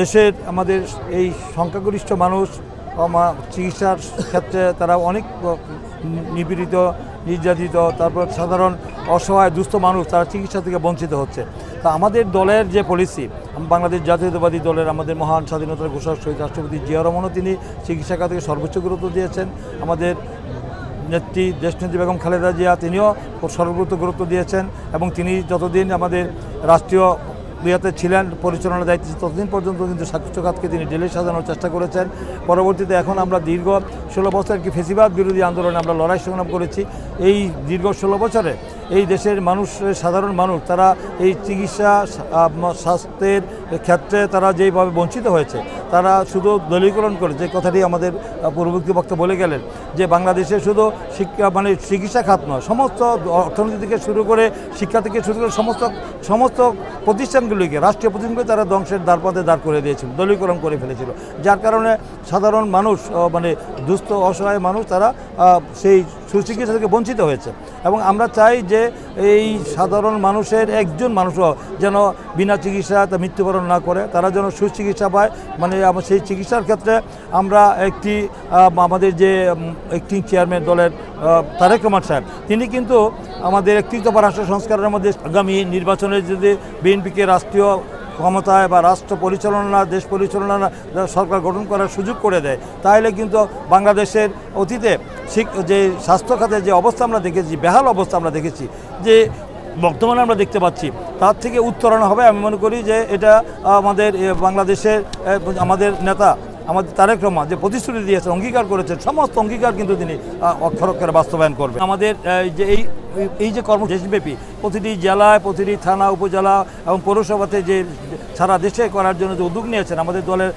দেশের আমাদের এই সংখ্যাগরিষ্ঠ মানুষ চিকিৎসার ক্ষেত্রে তারা অনেক নিপীড়িত, নির্যাতিত, তারপর সাধারণ অসহায়, দুস্থ মানুষ তারা চিকিৎসা থেকে বঞ্চিত হচ্ছে। তা আমাদের দলের যে পলিসি বাংলাদেশ জাতীয়তাবাদী দলের আমাদের মহান স্বাধীনতার ঘোষক শহীদ রাষ্ট্রপতি জিয়া রহমানও তিনি চিকিৎসা খাতকে সর্বোচ্চ গুরুত্ব দিয়েছেন। আমাদের নেত্রী, দেশনেত্রী বেগম খালেদা জিয়া তিনিও সর্বোচ্চ গুরুত্ব দিয়েছেন এবং তিনি যতদিন আমাদের রাষ্ট্রীয় ইয়েতে ছিলেন, পরিচালনার দায়িত্বে ততদিন পর্যন্ত, কিন্তু খাতকে তিনি ডেলে সাজানোর চেষ্টা করেছেন। পরবর্তীতে এখন আমরা দীর্ঘ ষোলো বছর কি ফেসিবাদ বিরোধী আন্দোলনে আমরা লড়াই সংগ্রাম করেছি। এই দীর্ঘ ষোলো বছরে এই দেশের মানুষ, সাধারণ মানুষ, তারা এই চিকিৎসা স্বাস্থ্যের ক্ষেত্রে তারা যেইভাবে বঞ্চিত হয়েছে তারা শুধু দলীকরণ করে, যে কথাটি আমাদের পূর্ববর্তী বক্তা বলে গেলেন, যে বাংলাদেশে শুধু শিক্ষা মানে চিকিৎসা খাত নয়, সমস্ত অর্থনীতি থেকে শুরু করে শিক্ষা থেকে শুরু করে সমস্ত সমস্ত প্রতিষ্ঠানগুলিকে, রাষ্ট্রীয় প্রতিষ্ঠানগুলি তারা ধ্বংসের দ্বারপথে দাঁড় করে দিয়েছিল, দলীকরণ করে ফেলেছিল। যার কারণে সাধারণ মানুষ মানে দুস্থ, অসহায় মানুষ তারা সেই সুচিকিৎসা থেকে বঞ্চিত হয়েছে। এবং আমরা চাই যে এই সাধারণ মানুষের একজন মানুষও যেন বিনা চিকিৎসা তা মৃত্যুবরণ না করে, তারা যেন সুচিকিৎসা পায় মানে আমার সেই চিকিৎসার ক্ষেত্রে আমরা একটি আমাদের যে একটি চেয়ারম্যান দলের তারেক রহমান সাহেব, তিনি কিন্তু আমাদের একত্রিত রাষ্ট্র সংস্কারের মধ্যে আগামী নির্বাচনে যদি বিএনপিকে রাষ্ট্রীয় ক্ষমতায় বা রাষ্ট্র পরিচালনা, দেশ পরিচালনা সরকার গঠন করার সুযোগ করে দেয়, তাহলে কিন্তু বাংলাদেশের অতীতে যে স্বাস্থ্য খাতে যে অবস্থা আমরা দেখেছি, বেহাল অবস্থা আমরা দেখেছি, যে বর্তমানে আমরা দেখতে পাচ্ছি। তার থেকে উত্তরণ হবে, আমি মনে করি যে এটা আমাদের বাংলাদেশের আমাদের নেতা, আমাদের তারেক রহমান যে প্রতিশ্রুতি দিয়েছেন অঙ্গীকার করেছেন, সমস্ত অঙ্গীকার কিন্তু তিনি অক্ষর অক্ষরে বাস্তবায়ন করবেন। আমাদের যে এই এই যে কর্ম, দেশব্যাপী, প্রতিটি জেলায়, প্রতিটি থানা, উপজেলা এবং পৌরসভাতে যে সারা দেশে করার জন্য যে উদ্যোগ নিয়েছেন, আমাদের দলের